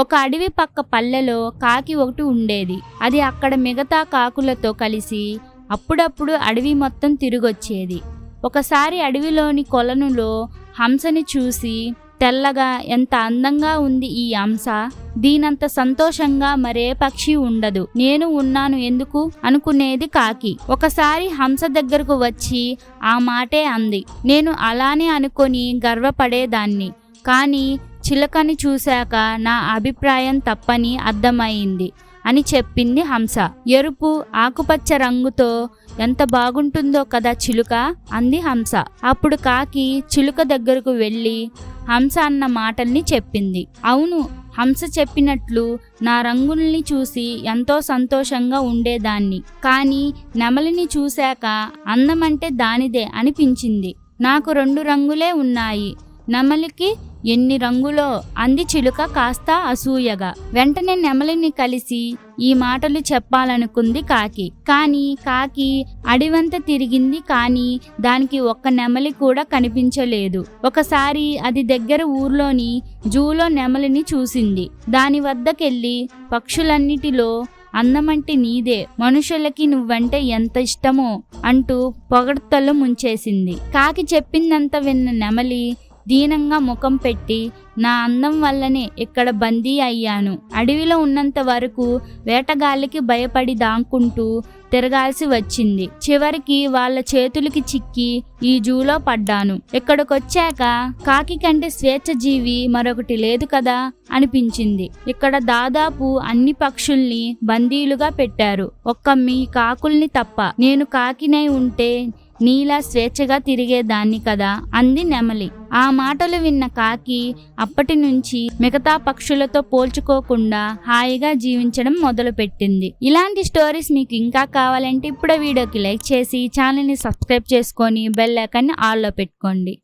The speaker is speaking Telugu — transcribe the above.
ఒక అడవి పక్క పల్లెలో కాకి ఒకటి ఉండేది. అది అక్కడ మిగతా కాకులతో కలిసి అప్పుడప్పుడు అడవి మొత్తం తిరిగొచ్చేది. ఒకసారి అడవిలోని కొలనులో హంసని చూసి తెల్లగా ఎంత అందంగా ఉంది ఈ హంస. దీనంత సంతోషంగా మరే పక్షి ఉండదు. నేను ఉన్నాను ఎందుకు? అనుకునేది కాకి. ఒకసారి హంస దగ్గరకు వచ్చి ఆ మాటే అంది. నేను అలానే అనుకొని గర్వపడేదాన్ని. కానీ చిలకని చూశాక నా అభిప్రాయం తప్పని అర్థమైంది అని చెప్పింది హంస. ఎరుపు ఆకుపచ్చ రంగుతో ఎంత బాగుంటుందో కదా చిలుక అంది హంస. అప్పుడు కాకి చిలుక దగ్గరకు వెళ్ళి హంస అన్న మాటల్ని చెప్పింది. అవును హంస చెప్పినట్లు నా రంగుల్ని చూసి ఎంతో సంతోషంగా ఉండేదాన్ని. కానీ నెమలిని చూశాక అందమంటే దానిదే అనిపించింది. నాకు రెండు రంగులే ఉన్నాయి. నెమలికి ఎన్ని రంగులో అంది చిలుక కాస్త అసూయగా. వెంటనే నెమలిని కలిసి ఈ మాటలు చెప్పాలనుకుంది కాకి. కానీ కాకి అడివంత తిరిగింది కానీ దానికి ఒక్క నెమలి కూడా కనిపించలేదు. ఒకసారి అది దగ్గర ఊర్లోని జూలో నెమలిని చూసింది. దాని వద్దకెళ్ళి పక్షులన్నిటిలో అందమంటే నీదే మనుషులకి నువ్వంటే ఎంత ఇష్టమో అంటూ పొగడ్తలు ముంచేసింది. కాకి చెప్పిందంత విన్న నెమలి దీనంగా ముఖం పెట్టి నా అందం వల్లనే ఇక్కడ బందీ అయ్యాను. అడవిలో ఉన్నంత వరకు వేటగాళ్ళకి భయపడి దాంకుంటూ తిరగాల్సి వచ్చింది. చివరికి వాళ్ళ చేతులకి చిక్కి ఈ జూలో పడ్డాను. ఇక్కడికొచ్చాక కాకి కంటే స్వేచ్ఛ జీవి మరొకటి లేదు కదా అనిపించింది. ఇక్కడ దాదాపు అన్ని పక్షుల్ని బందీలుగా పెట్టారు. ఒక్క మీ కాకుల్ని తప్ప నేను కాకినై ఉంటే నీలా స్వేచ్ఛగా తిరిగేదాన్ని కదా అంది నెమలి. ఆ మాటలు విన్న కాకి అప్పటి నుంచి మిగతా పక్షులతో పోల్చుకోకుండా హాయిగా జీవించడం మొదలుపెట్టింది. ఇలాంటి స్టోరీస్ మీకు ఇంకా కావాలంటే ఇప్పుడే వీడియోకి లైక్ చేసి ఛానల్ని సబ్స్క్రైబ్ చేసుకొని బెల్ ఐకాన్ని ఆల్లో పెట్టుకోండి.